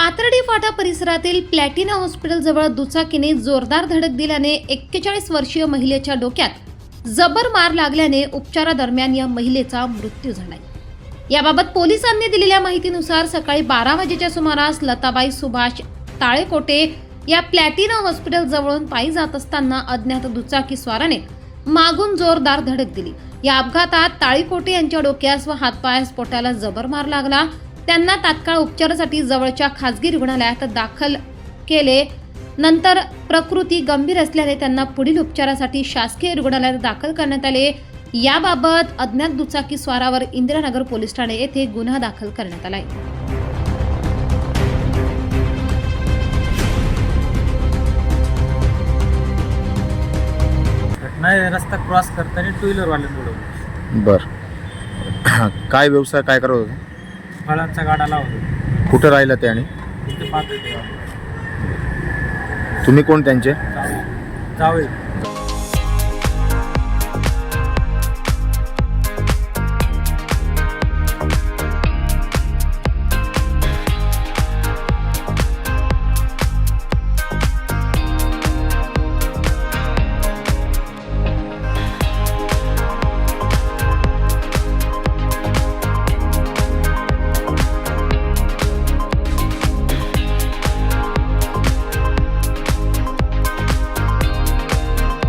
पाथर्डी फाटा परिसरातील प्लॅटिना हॉस्पिटलजवळ दुचाकीने जोरदार धडक दिल्याने एक्केचाळीस वर्षीय महिलेच्या डोक्यात जबर मार लागल्याने उपचारादरम्यान या महिलेचा मृत्यू झाला याबाबत पोलिसांनी दिलेल्या माहितीनुसार सकाळी बारा वाजेच्या सुमारास लताबाई सुभाष ताळेकोटे या प्लॅटिना हॉस्पिटल जवळून पायी जात असताना अज्ञात दुचाकी स्वाराने मागून जोरदार धडक दिली. या अपघातात ताळीकोटे यांच्या डोक्यास व हातपायास पोटाला जबर मार लागला. त्यांना तात्काळ उपचारासाठी जवळच्या खासगी रुग्णालयात दाखल केले. नंतर प्रकृती गंभीर असल्याने त्यांना पुढील उपचारासाठी शासकीय रुग्णालयात दाखल करण्यात आले. याबाबत अज्ञात दुचाकी स्वारावर इंदिरानगर पोलीस ठाणे येथे गुन्हा दाखल करण्यात आलाय. रस्ता क्रॉस करताना टू व्हीलरवाल्याने बुडवलं बर. काय व्यवसाय काय करत होते? फळांचा गाडा लावतो. कुठं राहिलं ते आणि? तिथे तुम्ही कोण त्यांचे? जावे जावे